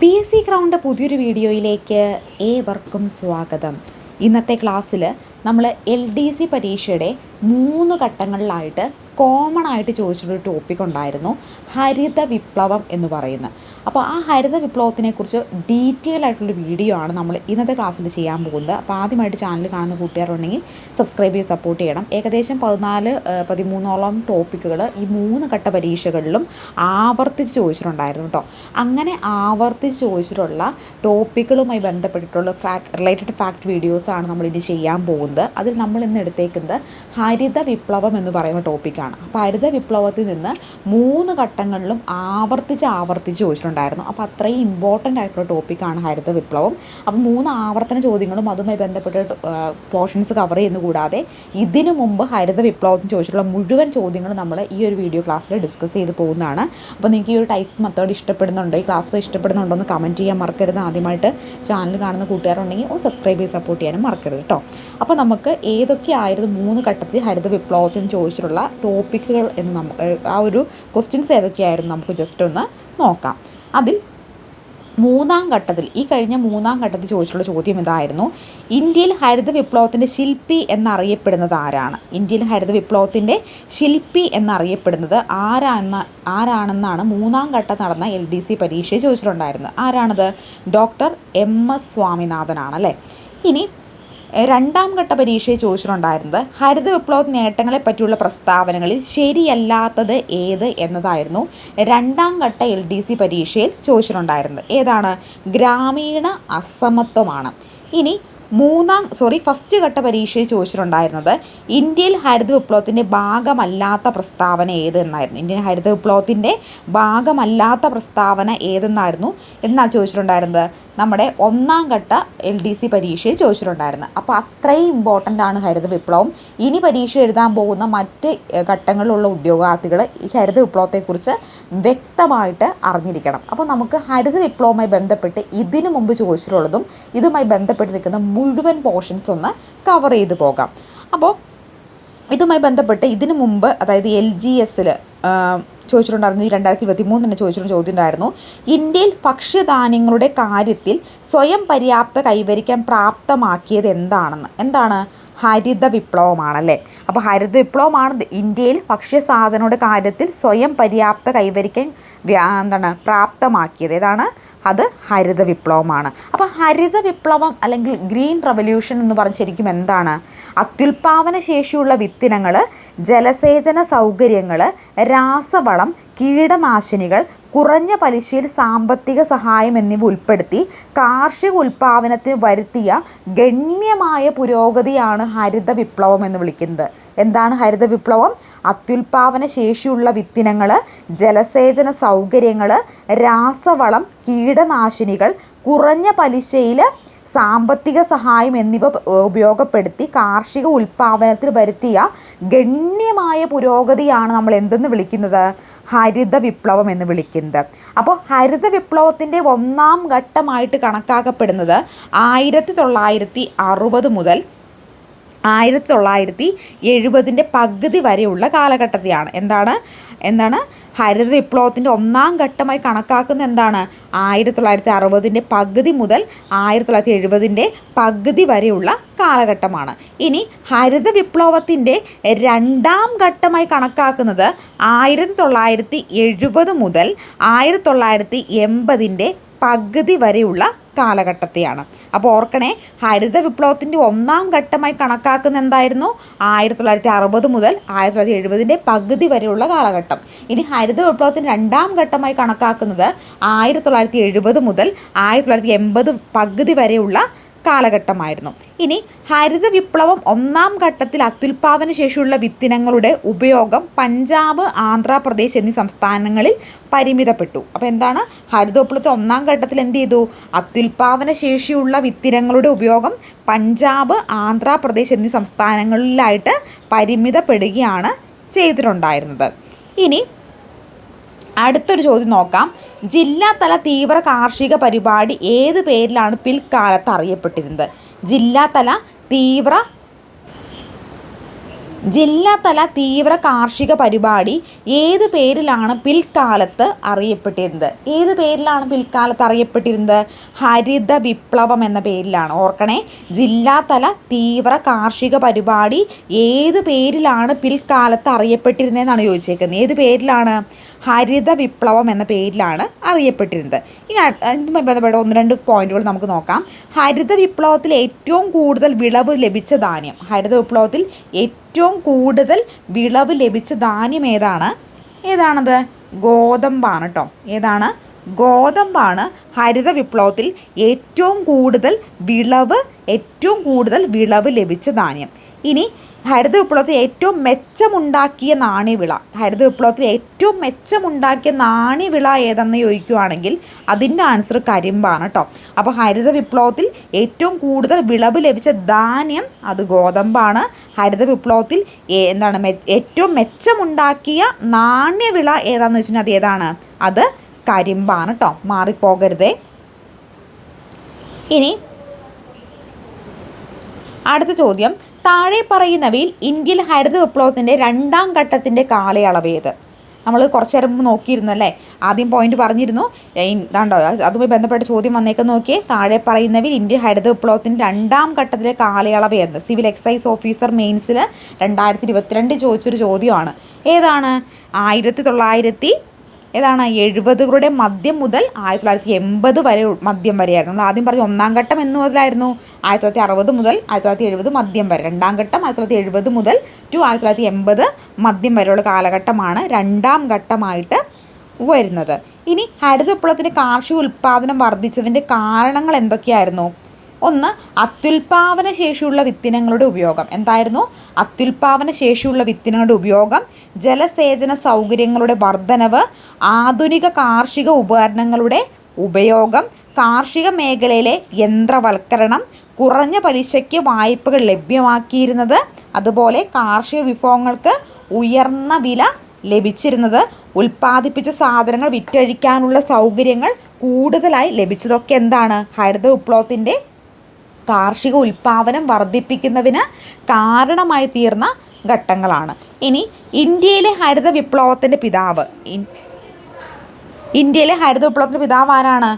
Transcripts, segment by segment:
P S C crowned പുതിയൊരു വീഡിയോയിലേക്ക് ഏവർക്കും സ്വാഗതം. ഇന്നത്തെ ക്ലാസ്സിൽ നമ്മൾ എൽ ഡി സി പരീക്ഷയുടെ മൂന്ന് ഘട്ടങ്ങളിലായിട്ട് കോമൺ ആയിട്ട് ചോദിച്ചിട്ടൊരു ടോപ്പിക് ഉണ്ടായിരുന്നു. ഹരിത വിപ്ലവം എന്ന് പറയുന്നത്. അപ്പോൾ ആ ഹരിത വിപ്ലവത്തിനെ കുറിച്ച് ഡീറ്റെയിൽ ആയിട്ടുള്ള വീഡിയോ ആണ് നമ്മൾ ഇന്നത്തെ ക്ലാസ്സിൽ ചെയ്യാൻ പോകുന്നത്. അപ്പോൾ ആദ്യമായിട്ട് ചാനൽ കാണുന്ന കൂട്ടുകാരുണ്ടെങ്കിൽ സബ്സ്ക്രൈബ് ചെയ്ത് സപ്പോർട്ട് ചെയ്യണം. ഏകദേശം പതിനാല് പതിമൂന്നോളം ടോപ്പിക്കുകൾ ഈ മൂന്ന് ഘട്ട പരീക്ഷകളിലും ആവർത്തിച്ച് ചോദിച്ചിട്ടുണ്ടായിരുന്നു കേട്ടോ. അങ്ങനെ ആവർത്തിച്ച് ചോദിച്ചിട്ടുള്ള ടോപ്പിക്കുകളുമായി ബന്ധപ്പെട്ടിട്ടുള്ള ഫാക്ട് റിലേറ്റഡ് ഫാക്ട് വീഡിയോസാണ് നമ്മൾ ഇനി ചെയ്യാൻ പോകുന്നത്. അതിൽ നമ്മൾ ഇന്ന് എടുത്തേക്കുന്നത് ഹരിത വിപ്ലവം എന്ന് പറയുന്ന ടോപ്പിക്കാണ് അപ്പോൾ ഹരിത വിപ്ലവത്തിൽ നിന്ന് മൂന്ന് ഘട്ടങ്ങളിലും ആവർത്തിച്ച് ആവർത്തിച്ച് ചോദിച്ചിട്ടുണ്ടായിരുന്നു അപ്പോൾ അത്രയും ഇമ്പോർട്ടന്റ് ആയിട്ടുള്ള ടോപ്പിക്കാണ് ഹരിത വിപ്ലവം. അപ്പോൾ മൂന്ന് ആവർത്തന ചോദ്യങ്ങളും അതുമായി ബന്ധപ്പെട്ട പോർഷൻസ് കവർ ചെയ്യുന്നു. കൂടാതെ ഇതിനു മുമ്പ് ഹരിത വിപ്ലവത്തിന് ചോദിച്ചിട്ടുള്ള മുഴുവൻ ചോദ്യങ്ങൾ നമ്മൾ ഈ ഒരു വീഡിയോ ക്ലാസ്സിൽ ഡിസ്കസ് ചെയ്ത് പോകുന്നതാണ്. അപ്പോൾ നിങ്ങൾക്ക് ഈ ഒരു ടൈപ്പ് മെത്തേഡ് ഇഷ്ടപ്പെടുന്നുണ്ടോ? ഈ ക്ലാസ് ഇഷ്ടപ്പെടുന്നുണ്ടോ എന്ന് കമന്റ് ചെയ്യാൻ മറക്കരുത്. ആദ്യമായിട്ട് ചാനൽ കാണുന്ന കൂട്ടുകാരുണ്ടെങ്കിൽ ഓ സബ്സ്ക്രൈബ് ചെയ്ത് സപ്പോർട്ട് ചെയ്യാനും മറക്കരുത് കേട്ടോ അപ്പോൾ നമുക്ക് ഏതൊക്കെ ആയിരുന്നു മൂന്ന് ഘട്ടത്തിൽ ഹരിത വിപ്ലവത്തിന് ചോദിച്ചിട്ടുള്ള ടോപ്പിക്കുകൾ എന്ന് നമുക്ക് ആ ഒരു ക്വസ്റ്റ്യൻസ് ഏതൊക്കെയായിരുന്നു? നമുക്ക് ജസ്റ്റ് ഒന്ന് നോക്കാം. അതിൽ മൂന്നാം ഘട്ടത്തിൽ ഈ കഴിഞ്ഞ മൂന്നാം ഘട്ടത്തിൽ ചോദിച്ചിട്ടുള്ള ചോദ്യം ഇതായിരുന്നു. ഇന്ത്യയിൽ ഹരിത വിപ്ലവത്തിന്റെ ശില്പി എന്നറിയപ്പെടുന്നത് ആരാണ്? ഇന്ത്യയിൽ ഹരിത വിപ്ലവത്തിന്റെ ശില്പി എന്നറിയപ്പെടുന്നത് ആരാണെന്ന ആരാണെന്നാണ് മൂന്നാം ഘട്ടം നടന്ന എൽ ഡി സി പരീക്ഷയിൽ ചോദിച്ചിട്ടുണ്ടായിരുന്നത്. ആരാണത്? ഡോക്ടർ എം എസ് സ്വാമിനാഥനാണ് അല്ലേ? ഇനി രണ്ടാം ഘട്ട പരീക്ഷയെ ചോദിച്ചിട്ടുണ്ടായിരുന്നത് ഹരിത വിപ്ലവ നേട്ടങ്ങളെ പറ്റിയുള്ള പ്രസ്താവനകളിൽ ശരിയല്ലാത്തത് ഏത് എന്നതായിരുന്നു. രണ്ടാം ഘട്ട എൽ ഡി സി പരീക്ഷയിൽ ചോദിച്ചിട്ടുണ്ടായിരുന്നത്. ഏതാണ്? ഗ്രാമീണ അസമത്വമാണ്. ഇനി മൂന്നാം സോറി ഫസ്റ്റ് ഘട്ട പരീക്ഷയിൽ ചോദിച്ചിട്ടുണ്ടായിരുന്നത് ഇന്ത്യയിൽ ഹരിത വിപ്ലവത്തിന്റെ ഭാഗമല്ലാത്ത പ്രസ്താവന ഏത് എന്നായിരുന്നു. ഇന്ത്യൻ ഹരിത വിപ്ലവത്തിന്റെ ഭാഗമല്ലാത്ത പ്രസ്താവന ഏതെന്നായിരുന്നു എന്നാണ് ചോദിച്ചിട്ടുണ്ടായിരുന്നത്. നമ്മുടെ ഒന്നാം ഘട്ട എൽ ഡി സി പരീക്ഷയിൽ ചോദിച്ചിട്ടുണ്ടായിരുന്നത്. അപ്പോൾ അത്രയും ഇമ്പോർട്ടന്റ് ആണ് ഹരിത വിപ്ലവം. ഇനി പരീക്ഷ എഴുതാൻ പോകുന്ന മറ്റ് ഘട്ടങ്ങളിലുള്ള ഉദ്യോഗാർത്ഥികൾ ഈ ഹരിത വിപ്ലവത്തെക്കുറിച്ച് വ്യക്തമായിട്ട് അറിഞ്ഞിരിക്കണം. അപ്പോൾ നമുക്ക് ഹരിത വിപ്ലവവുമായി ബന്ധപ്പെട്ട് ഇതിനു മുമ്പ് ചോദിച്ചിട്ടുള്ളതും ഇതുമായി ബന്ധപ്പെട്ട് നിൽക്കുന്ന മുഴുവൻ പോർഷൻസ് ഒന്ന് കവർ ചെയ്ത് പോകാം. അപ്പോൾ ഇതുമായി ബന്ധപ്പെട്ട് ഇതിനു മുമ്പ് അതായത് എൽ ജി എസിൽ ചോദിച്ചിട്ടുണ്ടായിരുന്നു ഈ രണ്ടായിരത്തി ഇരുപത്തി മൂന്നിന് ചോദിച്ചിട്ടുള്ള ചോദ്യം ഉണ്ടായിരുന്നു. ഇന്ത്യയിൽ ഭക്ഷ്യധാന്യങ്ങളുടെ കാര്യത്തിൽ സ്വയം പര്യാപ്ത കൈവരിക്കാൻ പ്രാപ്തമാക്കിയത് എന്താണെന്ന്. എന്താണ്? ഹരിത വിപ്ലവമാണല്ലേ? അപ്പോൾ ഹരിത വിപ്ലവമാണ് ഇന്ത്യയിൽ ഭക്ഷ്യസാധനങ്ങളുടെ കാര്യത്തിൽ സ്വയം പര്യാപ്ത കൈവരിക്കാൻ എന്താണ് പ്രാപ്തമാക്കിയത്. ഏതാണ്? അത് ഹരിത വിപ്ലവമാണ്. അപ്പോൾ ഹരിത വിപ്ലവം അല്ലെങ്കിൽ ഗ്രീൻ റവല്യൂഷൻ എന്ന് പറഞ്ഞ് ശരിക്കും എന്താണ്? അത്യുൽപാദന ശേഷിയുള്ള വിത്തിനങ്ങൾ ജലസേചന സൗകര്യങ്ങൾ രാസവളം കീടനാശിനികൾ കുറഞ്ഞ പലിശയിൽ സാമ്പത്തിക സഹായം എന്നിവ ഉൾപ്പെടുത്തി കാർഷിക ഉൽപാദനത്തിന് വരുത്തിയ ഗണ്യമായ പുരോഗതിയാണ് ഹരിത വിപ്ലവം എന്ന് വിളിക്കുന്നത്. എന്താണ് ഹരിത വിപ്ലവം? അത്യുൽപാദന ശേഷിയുള്ള വിത്തിനങ്ങൾ ജലസേചന സൗകര്യങ്ങൾ രാസവളം കീടനാശിനികൾ കുറഞ്ഞ പലിശയിൽ സാമ്പത്തിക സഹായം എന്നിവ ഉപയോഗപ്പെടുത്തി കാർഷിക ഉൽപാദനത്തിൽ വരുത്തിയ ഗണ്യമായ പുരോഗതിയാണ് നമ്മൾ എന്തെന്ന് വിളിക്കുന്നത്? ഹരിത വിപ്ലവം എന്ന് വിളിക്കുന്നത്. അപ്പോൾ ഹരിത വിപ്ലവത്തിന്റെ ഒന്നാം ഘട്ടമായിട്ട് കണക്കാക്കപ്പെടുന്നത് ആയിരത്തി തൊള്ളായിരത്തി അറുപത് മുതൽ ആയിരത്തി തൊള്ളായിരത്തി എഴുപതിന്റെ പകുതി വരെയുള്ള കാലഘട്ടത്തെയാണ്. എന്താണ്? എന്താണ്? ഹരിത വിപ്ലവത്തിന്റെ ഒന്നാം ഘട്ടമായി കണക്കാക്കുന്ന എന്താണ്? ആയിരത്തി തൊള്ളായിരത്തി അറുപതിന്റെ പകുതി മുതൽ ആയിരത്തി തൊള്ളായിരത്തി എഴുപതിന്റെ പകുതി വരെയുള്ള കാലഘട്ടമാണ്. ഇനി ഹരിത വിപ്ലവത്തിന്റെ രണ്ടാം ഘട്ടമായി കണക്കാക്കുന്നത് ആയിരത്തി തൊള്ളായിരത്തി എഴുപത് മുതൽ ആയിരത്തി തൊള്ളായിരത്തി എൺപതിന്റെ പകുതി വരെയുള്ള കാലഘട്ടത്തെയാണ്. അപ്പോൾ ഓർക്കണേ ഹരിത വിപ്ലവത്തിന്റെ ഒന്നാം ഘട്ടമായി കണക്കാക്കുന്ന എന്തായിരുന്നു? ആയിരത്തി തൊള്ളായിരത്തി അറുപത് മുതൽ ആയിരത്തി തൊള്ളായിരത്തി എഴുപതിന്റെ പകുതി വരെയുള്ള കാലഘട്ടം. ഇനി ഹരിത വിപ്ലവത്തിന്റെ രണ്ടാം ഘട്ടമായി കണക്കാക്കുന്നത് ആയിരത്തി തൊള്ളായിരത്തി എഴുപത് മുതൽ ആയിരത്തി തൊള്ളായിരത്തി എൺപത് പകുതി വരെയുള്ള കാലഘട്ടമായിരുന്നു. ഇനി ഹരിത വിപ്ലവം ഒന്നാം ഘട്ടത്തിൽ അത്യുൽപാദന ശേഷിയുള്ള വിത്തിനങ്ങളുടെ ഉപയോഗം പഞ്ചാബ് ആന്ധ്രാപ്രദേശ് എന്നീ സംസ്ഥാനങ്ങളിൽ പരിമിതപ്പെട്ടു. അപ്പോൾ എന്താണ്? ഹരിത വിപ്ലവത്തെ ഒന്നാം ഘട്ടത്തിൽ എന്ത് ചെയ്തു? അത്യുൽപാദന ശേഷിയുള്ള വിത്തിനങ്ങളുടെ ഉപയോഗം പഞ്ചാബ് ആന്ധ്രാപ്രദേശ് എന്നീ സംസ്ഥാനങ്ങളിലായിട്ട് പരിമിതപ്പെടുകയാണ് ചെയ്തിട്ടുണ്ടായിരുന്നത്. ഇനി അടുത്തൊരു ചോദ്യം നോക്കാം. ജില്ലാതല തീവ്ര കാർഷിക പരിപാടി ഏത് പേരിലാണ് പിൽക്കാലത്ത് അറിയപ്പെട്ടിരുന്നത്? ജില്ലാതല തീവ്ര ജില്ലാതല തീവ്ര കാർഷിക പരിപാടി ഏത് പേരിലാണ് പിൽക്കാലത്ത് അറിയപ്പെട്ടിരുന്നത്? ഏത് പേരിലാണ് പിൽക്കാലത്ത് അറിയപ്പെട്ടിരുന്നത്? ഹരിത വിപ്ലവം എന്ന പേരിലാണ്. ഓർക്കണേ ജില്ലാതല തീവ്ര കാർഷിക പരിപാടി ഏത് പേരിലാണ് പിൽക്കാലത്ത് അറിയപ്പെട്ടിരുന്നതെന്നാണ് ചോദിച്ചേക്കുന്നത്. ഏത് പേരിലാണ്? ഹരിത വിപ്ലവം എന്ന പേരിലാണ് അറിയപ്പെട്ടിരുന്നത്. ഇനി അതുമായി ബന്ധപ്പെട്ട ഒന്ന് രണ്ട് പോയിന്റുകൾ നമുക്ക് നോക്കാം. ഹരിത വിപ്ലവത്തിൽ ഏറ്റവും കൂടുതൽ വിളവ് ലഭിച്ച ധാന്യം. ഹരിത വിപ്ലവത്തിൽ ഏറ്റവും കൂടുതൽ വിളവ് ലഭിച്ച ധാന്യം ഏതാണ്? ഏതാണത്? ഗോതമ്പാണ് കേട്ടോ ഏതാണ്? ഗോതമ്പാണ് ഹരിത വിപ്ലവത്തിൽ ഏറ്റവും കൂടുതൽ വിളവ് ഏറ്റവും കൂടുതൽ വിളവ് ലഭിച്ച ധാന്യം. ഇനി ഹരിത വിപ്ലവത്തിൽ ഏറ്റവും മെച്ചമുണ്ടാക്കിയ നാണ്യവിള. ഹരിത വിപ്ലവത്തിൽ ഏറ്റവും മെച്ചമുണ്ടാക്കിയ നാണ്യവിള ഏതെന്ന് ചോദിക്കുകയാണെങ്കിൽ അതിന്റെ ആൻസർ കരിമ്പാണ് കേട്ടോ അപ്പോൾ ഹരിത വിപ്ലവത്തിൽ ഏറ്റവും കൂടുതൽ വിളവ് ലഭിച്ച ധാന്യം അത് ഗോതമ്പാണ്. ഹരിത വിപ്ലവത്തിൽ എന്താണ് ഏറ്റവും മെച്ചമുണ്ടാക്കിയ നാണ്യവിള ഏതാണെന്ന് വെച്ചിട്ടുണ്ടെങ്കിൽ അത് ഏതാണ്? അത് കരിമ്പാണ് കേട്ടോ മാറിപ്പോകരുതേ. ഇനി അടുത്ത ചോദ്യം. താഴെ പറയുന്നവയിൽ ഇന്ത്യയിൽ ഹരിത വിപ്ലവത്തിന്റെ രണ്ടാം ഘട്ടത്തിന്റെ കാലയളവ് ഏത് നമ്മൾ കുറച്ച് നേരം നോക്കിയിരുന്നു അല്ലേ? ആദ്യം പോയിന്റ് പറഞ്ഞിരുന്നു. ഇതാണ്ടോ അതുമായി ബന്ധപ്പെട്ട ചോദ്യം വന്നേക്ക് നോക്കിയേ. താഴെ പറയുന്നവയിൽ ഇന്ത്യൻ ഹരിത വിപ്ലവത്തിന്റെ രണ്ടാം ഘട്ടത്തിലെ കാലയളവ് ഏത് സിവിൽ എക്സൈസ് ഓഫീസർ മെയിൻസിൽ രണ്ടായിരത്തി ഇരുപത്തിരണ്ട് ചോദിച്ചൊരു ചോദ്യമാണ്. ഏതാണ്? ആയിരത്തി തൊള്ളായിരത്തി ഏതാണ്? എഴുപതുകളുടെ മദ്യം മുതൽ ആയിരത്തി തൊള്ളായിരത്തി എൺപത് വരെ മദ്യം വരെയായിരുന്നു. നമ്മൾ ആദ്യം പറഞ്ഞ ഒന്നാം ഘട്ടം എന്ന് മുതലായിരുന്നു. ആയിരത്തി തൊള്ളായിരത്തി അറുപത് മുതൽ ആയിരത്തി തൊള്ളായിരത്തി എഴുപത് മദ്യം വരെ. രണ്ടാം ഘട്ടം ആയിരത്തി തൊള്ളായിരത്തി എഴുപത് മുതൽ ടു ആയിരത്തി തൊള്ളായിരത്തി എൺപത് മദ്യം വരെയുള്ള കാലഘട്ടമാണ് രണ്ടാം ഘട്ടമായിട്ട് വരുന്നത്. ഇനി ഹരിത വിപ്ലവത്തിന് കാർഷിക ഉൽപ്പാദനം വർദ്ധിച്ചതിന്റെ കാരണങ്ങൾ എന്തൊക്കെയായിരുന്നു? ഒന്ന് അത്യുൽപാദന ശേഷിയുള്ള വിത്തിനങ്ങളുടെ ഉപയോഗം. എന്തായിരുന്നു? അത്യുൽപാദന ശേഷിയുള്ള വിത്തിനങ്ങളുടെ ഉപയോഗം ജലസേചന സൗകര്യങ്ങളുടെ വർധനവ് ആധുനിക കാർഷിക ഉപകരണങ്ങളുടെ ഉപയോഗം കാർഷിക മേഖലയിലെ യന്ത്രവൽക്കരണം കുറഞ്ഞ പലിശയ്ക്ക് വായ്പകൾ ലഭ്യമാക്കിയിരുന്നത് അതുപോലെ കാർഷിക വിഭവങ്ങൾക്ക് ഉയർന്ന വില ലഭിച്ചിരുന്നത് ഉൽപ്പാദിപ്പിച്ച സാധനങ്ങൾ വിറ്റഴിക്കാനുള്ള സൗകര്യങ്ങൾ കൂടുതലായി ലഭിച്ചതൊക്കെ എന്താണ്? ഹരിത വിപ്ലവത്തിന്റെ കാർഷിക ഉൽപ്പാദനം വർദ്ധിപ്പിക്കുന്നതിന് കാരണമായി തീർന്ന ഘട്ടങ്ങളാണ്. ഇനി ഇന്ത്യയിലെ ഹരിത വിപ്ലവത്തിന്റെ പിതാവ് ഇന്ത്യയിലെ ഹരിത വിപ്ലവത്തിന്റെ പിതാവ് ആരാണ്?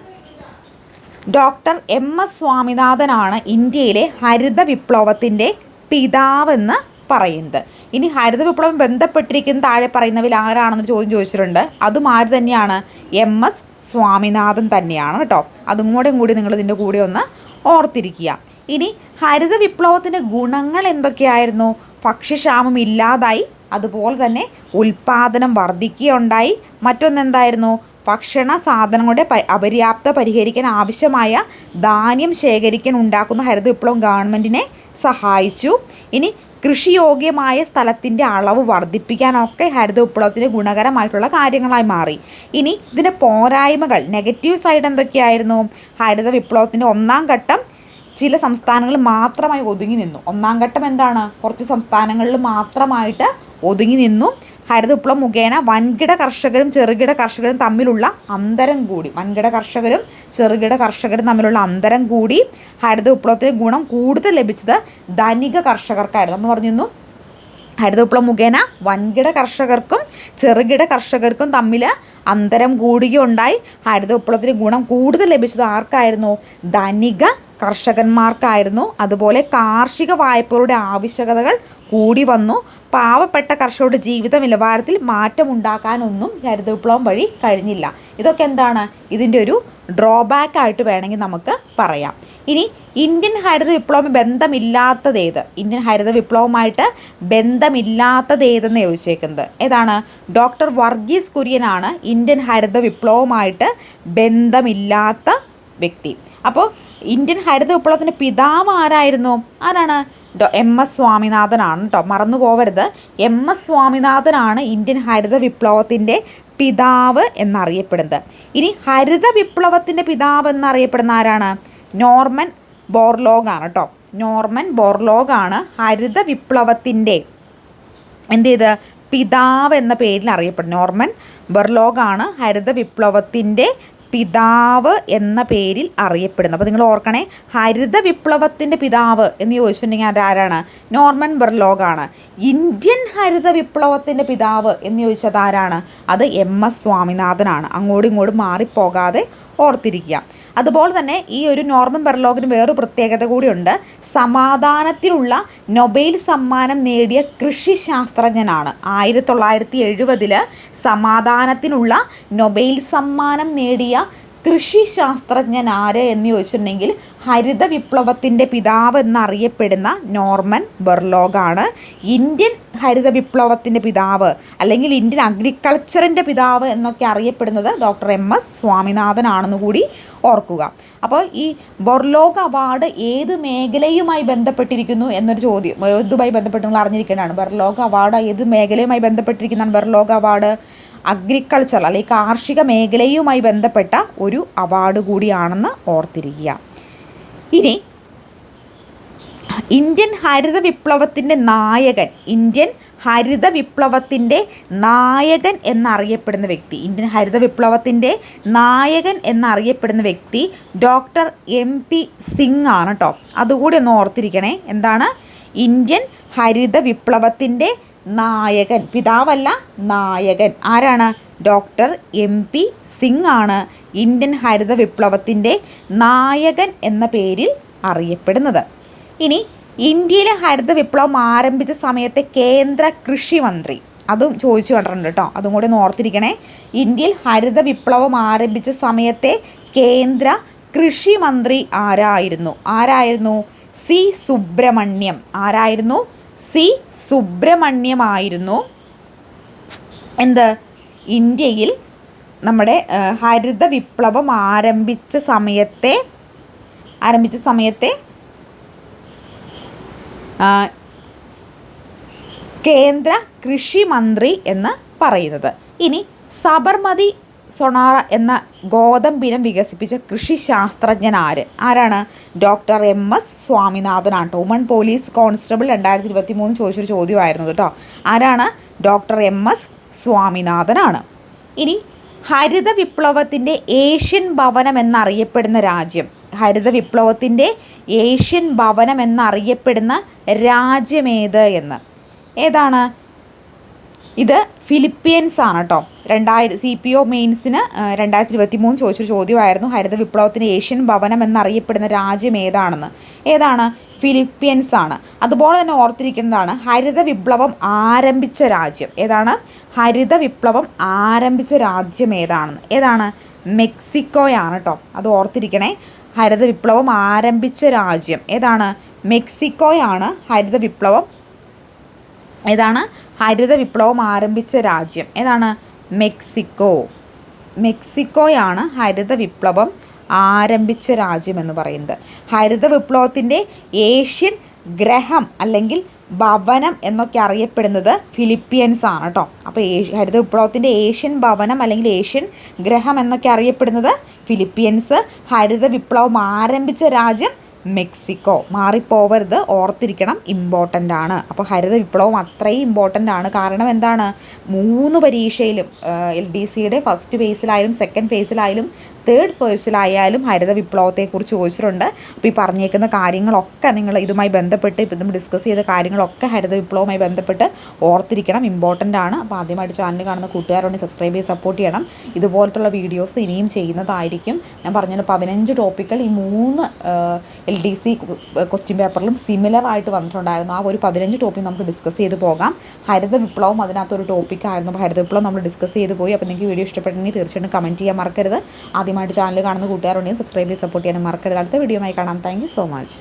ഡോക്ടർ എം എസ് സ്വാമിനാഥനാണ് ഇന്ത്യയിലെ ഹരിത വിപ്ലവത്തിന്റെ പിതാവെന്ന് പറയുന്നത്. ഇനി ഹരിത വിപ്ലവം ബന്ധപ്പെട്ടിരിക്കുന്ന താഴെ പറയുന്നവയിൽ ആരാണെന്ന് ചോദ്യം ചോദിച്ചിട്ടുണ്ട്. അതും ആര് തന്നെയാണ്? എം എസ് സ്വാമിനാഥൻ തന്നെയാണ് കേട്ടോ. അതും കൂടെയും കൂടി നിങ്ങൾ ഇതിന്റെ കൂടെ ഒന്ന് ഓർത്തിരിക്കുക. ഇനി ഹരിത വിപ്ലവത്തിന്റെ ഗുണങ്ങൾ എന്തൊക്കെയായിരുന്നു? ഭക്ഷ്യക്ഷാമം ഇല്ലാതായി അതുപോലെ തന്നെ ഉൽപാദനം വർദ്ധിക്കുകയുണ്ടായി മറ്റൊന്നെന്തായിരുന്നു? ഭക്ഷണ സാധനങ്ങളുടെ അപര്യാപ്ത പരിഹരിക്കാൻ ആവശ്യമായ ധാന്യം ശേഖരിക്കാൻ ഉണ്ടാക്കുന്ന ഹരിത വിപ്ലവം ഗവൺമെന്റിനെ സഹായിച്ചു. ഇനി കൃഷിയോഗ്യമായ സ്ഥലത്തിന്റെ അളവ് വർദ്ധിപ്പിക്കാനൊക്കെ ഹരിത വിപ്ലവത്തിന് ഗുണകരമായിട്ടുള്ള കാര്യങ്ങളായി മാറി. ഇനി ഇതിന്റെ പോരായ്മകൾ നെഗറ്റീവ് സൈഡ് എന്തൊക്കെയായിരുന്നു? ഹരിത വിപ്ലവത്തിന്റെ ഒന്നാം ഘട്ടം ചില സംസ്ഥാനങ്ങൾ മാത്രമായി ഒതുങ്ങി നിന്നു. ഒന്നാം ഘട്ടം എന്താണ്? കുറച്ച് സംസ്ഥാനങ്ങളിൽ മാത്രമായിട്ട് ഒതുങ്ങി നിന്നു. ഹരിത വിപ്ലവം മുഖേന വൻകിട കർഷകരും ചെറുകിട കർഷകരും തമ്മിലുള്ള അന്തരം കൂടി. വൻകിട കർഷകരും ചെറുകിട കർഷകരും തമ്മിലുള്ള അന്തരം കൂടി ഹരിത വിപ്ലവത്തിന് ഗുണം കൂടുതൽ ലഭിച്ചത് ധനിക കർഷകർക്കായിരുന്നു. നമ്മൾ പറഞ്ഞിരുന്നു ഹരിത വിപ്ലവം മുഖേന വൻകിട കർഷകർക്കും ചെറുകിട കർഷകർക്കും തമ്മിൽ അന്തരം കൂടുകയുണ്ടായി ഹരിത വിപ്ലവത്തിന് ഗുണം കൂടുതൽ ലഭിച്ചത് ആർക്കായിരുന്നു? ധനിക കർഷകന്മാർക്കായിരുന്നു. അതുപോലെ കാർഷിക വായ്പകളുടെ ആവശ്യകതകൾ കൂടി വന്നു. പാവപ്പെട്ട കർഷകരുടെ ജീവിത നിലവാരത്തിൽ മാറ്റമുണ്ടാക്കാനൊന്നും ഹരിത വിപ്ലവം വഴി കഴിഞ്ഞില്ല. ഇതൊക്കെ എന്താണ്? ഇതിന്റെ ഒരു ഡ്രോബാക്ക് ആയിട്ട് വേണമെങ്കിൽ നമുക്ക് പറയാം. ഇനി ഇന്ത്യൻ ഹരിത വിപ്ലവം ബന്ധമില്ലാത്തതേത് ഇന്ത്യൻ ഹരിത വിപ്ലവമായിട്ട് ബന്ധമില്ലാത്തതേതെന്ന് ചോദിച്ചേക്കുന്നത്? ഏതാണ്? ഡോക്ടർ വർഗീസ് കുര്യനാണ് ഇന്ത്യൻ ഹരിത വിപ്ലവമായിട്ട് ബന്ധമില്ലാത്ത വ്യക്തി. അപ്പോൾ ഇന്ത്യൻ ഹരിത വിപ്ലവത്തിന്റെ പിതാവ് ആരായിരുന്നു? ആരാണ്? എം എസ് സ്വാമിനാഥനാണ് കേട്ടോ മറന്നു പോവരുത്. എം എസ് സ്വാമിനാഥനാണ് ഇന്ത്യൻ ഹരിത വിപ്ലവത്തിന്റെ പിതാവ് എന്നറിയപ്പെടുന്നത്. ഇനി ഹരിത വിപ്ലവത്തിന്റെ പിതാവ് എന്നറിയപ്പെടുന്ന ആരാണ്? നോർമൻ ബോർലോഗാണ് കേട്ടോ നോർമൻ ബോർലോഗാണ് ഹരിത വിപ്ലവത്തിന്റെ എന്ത് ചെയ്ത്? പിതാവ് എന്ന പേരിൽ അറിയപ്പെടുന്നു നോർമൻ ബെർലോഗാണ് ഹരിത വിപ്ലവത്തിന്റെ പിതാവ് എന്ന പേരിൽ അറിയപ്പെടുന്നു. അപ്പോൾ നിങ്ങൾ ഓർക്കണേ ഹരിത വിപ്ലവത്തിന്റെ പിതാവ് എന്ന് ചോദിച്ചിട്ടുണ്ടെങ്കിൽ അത് ആരാണ്? നോർമൻ ബെർലോഗാണ്. ഇന്ത്യൻ ഹരിത വിപ്ലവത്തിന്റെ പിതാവ് എന്ന് ചോദിച്ചത് ആരാണ്? അത് എം എസ് സ്വാമിനാഥനാണ്. അങ്ങോട്ടും ഇങ്ങോട്ടും മാറിപ്പോകാതെ ഓർത്തിരിക്കുക. അതുപോലെ തന്നെ ഈ ഒരു നോർമൻ ബെർലോഗിന് വേറൊരു പ്രത്യേകത കൂടിയുണ്ട്. സമാധാനത്തിലുള്ള നൊബേൽ സമ്മാനം നേടിയ കൃഷി ശാസ്ത്രജ്ഞനാണ്. ആയിരത്തി തൊള്ളായിരത്തി എഴുപതിൽ സമാധാനത്തിനുള്ള നൊബേൽ സമ്മാനം നേടിയ കൃഷി ശാസ്ത്രജ്ഞൻ ആര് എന്ന് ചോദിച്ചിട്ടുണ്ടെങ്കിൽ ഹരിത വിപ്ലവത്തിന്റെ പിതാവ് എന്നറിയപ്പെടുന്ന നോർമൻ ബെർലോഗാണ്. ഇന്ത്യൻ ഹരിത വിപ്ലവത്തിന്റെ പിതാവ് അല്ലെങ്കിൽ ഇന്ത്യൻ അഗ്രികൾച്ചറിന്റെ പിതാവ് എന്നൊക്കെ അറിയപ്പെടുന്നത് ഡോക്ടർ എം എസ് സ്വാമിനാഥനാണെന്ന് കൂടി ഓർക്കുക. അപ്പോൾ ഈ ബൊർലോഗ് അവാർഡ് ഏത് മേഖലയുമായി ബന്ധപ്പെട്ടിരിക്കുന്നു എന്നൊരു ചോദ്യം ഇതുമായി ബന്ധപ്പെട്ട് നിങ്ങൾ അറിഞ്ഞിരിക്കേണ്ടതാണ്. ബെർലോഗ് അവാർഡ് ഏത് മേഖലയുമായി ബന്ധപ്പെട്ടിരിക്കുന്നതാണ് ബെർലോഗ് അവാർഡ്? അഗ്രികൾച്ചർ അല്ലെങ്കിൽ കാർഷിക മേഖലയുമായി ബന്ധപ്പെട്ട ഒരു അവാർഡ് കൂടിയാണെന്ന് ഓർത്തിരിക്കുക. ഇനി ഇന്ത്യൻ ഹരിത വിപ്ലവത്തിന്റെ നായകൻ ഇന്ത്യൻ ഹരിത വിപ്ലവത്തിന്റെ നായകൻ എന്നറിയപ്പെടുന്ന വ്യക്തി ഇന്ത്യൻ ഹരിത വിപ്ലവത്തിന്റെ നായകൻ എന്നറിയപ്പെടുന്ന വ്യക്തി ഡോക്ടർ എം പി സിംഗ് ആണ് കേട്ടോ അതുകൂടി ഒന്ന് ഓർത്തിരിക്കണേ എന്താണ്? ഇന്ത്യൻ ഹരിത വിപ്ലവത്തിന്റെ നായകൻ പിതാവല്ല നായകൻ. ആരാണ്? ഡോക്ടർ എം പി സിംഗ് ആണ് ഇന്ത്യൻ ഹരിത വിപ്ലവത്തിന്റെ നായകൻ എന്ന പേരിൽ അറിയപ്പെടുന്നത്. ഇനി ഇന്ത്യയിലെ ഹരിത വിപ്ലവം ആരംഭിച്ച സമയത്തെ കേന്ദ്ര കൃഷി മന്ത്രി. അതും ചോദിച്ചു കണ്ടിട്ടുണ്ട് കേട്ടോ. അതും കൂടി ഓർത്തിരിക്കണേ. ഇന്ത്യയിൽ ഹരിത വിപ്ലവം ആരംഭിച്ച സമയത്തെ കേന്ദ്ര കൃഷി മന്ത്രി ആരായിരുന്നു? ആരായിരുന്നു? സി സുബ്രഹ്മണ്യം. ആരായിരുന്നു? സി സുബ്രഹ്മണ്യമായിരുന്നു എന്ത്? ഇന്ത്യയിൽ നമ്മുടെ ഹരിത വിപ്ലവം ആരംഭിച്ച സമയത്തെ ആരംഭിച്ച സമയത്തെ കേന്ദ്ര കൃഷി മന്ത്രി എന്ന് പറയുന്നത്. ഇനി സബർമതി സൊണാറ എന്ന ഗോതമ്പിനം വികസിപ്പിച്ച കൃഷി ശാസ്ത്രജ്ഞൻ ആര്? ആരാണ്? ഡോക്ടർ എം എസ് സ്വാമിനാഥനാണ് കേട്ടോ. ഉമൺ പോലീസ് കോൺസ്റ്റബിൾ രണ്ടായിരത്തി ഇരുപത്തി മൂന്ന് ചോദിച്ചൊരു ചോദ്യമായിരുന്നു കേട്ടോ. ആരാണ്? ഡോക്ടർ എം എസ് സ്വാമിനാഥനാണ്. ഇനി ഹരിത വിപ്ലവത്തിന്റെ ഏഷ്യൻ ഭവനം എന്നറിയപ്പെടുന്ന രാജ്യം ഹരിത വിപ്ലവത്തിന്റെ ഏഷ്യൻ ഭവനം എന്നറിയപ്പെടുന്ന രാജ്യമേത് എന്ന്? ഏതാണ്? ഇത് ഫിലിപ്പീൻസ് ആണ് കേട്ടോ രണ്ടായിരം സി പി ഒ മെയിൻസിന് രണ്ടായിരത്തി ഇരുപത്തി മൂന്ന് ചോദിച്ചൊരു ചോദ്യമായിരുന്നു ഹരിത വിപ്ലവത്തിന് ഏഷ്യൻ ഭവനം എന്നറിയപ്പെടുന്ന രാജ്യം ഏതാണെന്ന് ഏതാണ്? ഫിലിപ്പീൻസ് ആണ് അതുപോലെ തന്നെ ഓർത്തിരിക്കുന്നതാണ് ഹരിത വിപ്ലവം ആരംഭിച്ച രാജ്യം ഏതാണ്? ഹരിത വിപ്ലവം ആരംഭിച്ച രാജ്യം ഏതാണെന്ന് ഏതാണ്? മെക്സിക്കോയാണ് കേട്ടോ അത് ഓർത്തിരിക്കണേ. ഹരിത വിപ്ലവം ആരംഭിച്ച രാജ്യം ഏതാണ്? മെക്സിക്കോയാണ് ഹരിത വിപ്ലവം ഏതാണ്? ഹരിത വിപ്ലവം ആരംഭിച്ച രാജ്യം ഏതാണ്? മെക്സിക്കോ. മെക്സിക്കോയാണ് ഹരിത വിപ്ലവം ആരംഭിച്ച രാജ്യം എന്ന് പറയുന്നത്. ഹരിത വിപ്ലവത്തിന്റെ ഏഷ്യൻ ഗ്രഹം അല്ലെങ്കിൽ ഭവനം എന്നൊക്കെ അറിയപ്പെടുന്നത് ഫിലിപ്പിയൻസ് ആണ് കേട്ടോ. അപ്പോൾ ഹരിത വിപ്ലവത്തിന്റെ ഏഷ്യൻ ഭവനം അല്ലെങ്കിൽ ഏഷ്യൻ ഗ്രഹം എന്നൊക്കെ അറിയപ്പെടുന്നത് ഫിലിപ്പിയൻസ്. ഹരിത വിപ്ലവം ആരംഭിച്ച രാജ്യം മെക്സിക്കോ. മാറിപ്പോവരുത് ഓർത്തിരിക്കണം ഇമ്പോർട്ടന്റ് ആണ്. അപ്പോൾ ഹരിത വിപ്ലവം അത്രയും ഇമ്പോർട്ടന്റ് ആണ്. കാരണം എന്താണ്? മൂന്ന് പരീക്ഷയിലും എൽ ഡി സിയുടെ ഫസ്റ്റ് ഫേസിലായാലും സെക്കൻഡ് ഫേസിലായാലും തേർഡ് ഫേസിലായാലും ഹരിത വിപ്ലവത്തെക്കുറിച്ച് ചോദിച്ചിട്ടുണ്ട്. അപ്പോൾ ഈ പറഞ്ഞേക്കുന്ന കാര്യങ്ങളൊക്കെ നിങ്ങൾ ഇതുമായി ബന്ധപ്പെട്ട് ഇപ്പം നമ്മൾ ഡിസ്കസ് ചെയ്ത കാര്യങ്ങളൊക്കെ ഹരിത വിപ്ലവവുമായി ബന്ധപ്പെട്ട് ഓർത്തിരിക്കണം. ഇമ്പോർട്ടന്റ് ആണ്. അപ്പോൾ ആദ്യമായിട്ട് ചാനൽ കാണുന്ന കൂട്ടുകാരുണ്ടെങ്കിൽ സബ്സ്ക്രൈബ് ചെയ്ത് സപ്പോർട്ട് ചെയ്യണം. ഇതുപോലത്തുള്ള വീഡിയോസ് ഇനിയും ചെയ്യുന്നതായിരിക്കും. ഞാൻ പറഞ്ഞത് പതിനഞ്ച് ടോപ്പിക്കൽ ഈ മൂന്ന് എൽ ഡി സി ക്വസ്റ്റ്യൻ പേപ്പറിലും സിമിലർ ആയിട്ട് വന്നിട്ടുണ്ടായിരുന്നു. ആ ഒരു പതിനഞ്ച് ടോപ്പിക് നമുക്ക് ഡിസ്കസ് ചെയ്ത് പോകാം. ഹരിത വിപ്ലവം അതിനകത്തൊരു ടോപ്പിക്കായിരുന്നു അപ്പോൾ ഹരിത വിപ്ലവം നമ്മൾ ഡിസ്കസ് ചെയ്ത് പോയി. അപ്പോൾ നിങ്ങൾക്ക് വീഡിയോ ഇഷ്ടപ്പെട്ടെങ്കിൽ തീർച്ചയായിട്ടും കമന്റ് ചെയ്യാൻ മറക്കരുത്. ആദ്യമായിട്ട് ചാനൽ കാണുന്ന കൂട്ടുകാരുണ്ടെങ്കിൽ സബ്സ്ക്രൈബ് ചെയ്ത് സപ്പോർട്ട് ചെയ്യാനും മറക്കരുത്. അടുത്ത വീഡിയോ കാണാം. Thank so much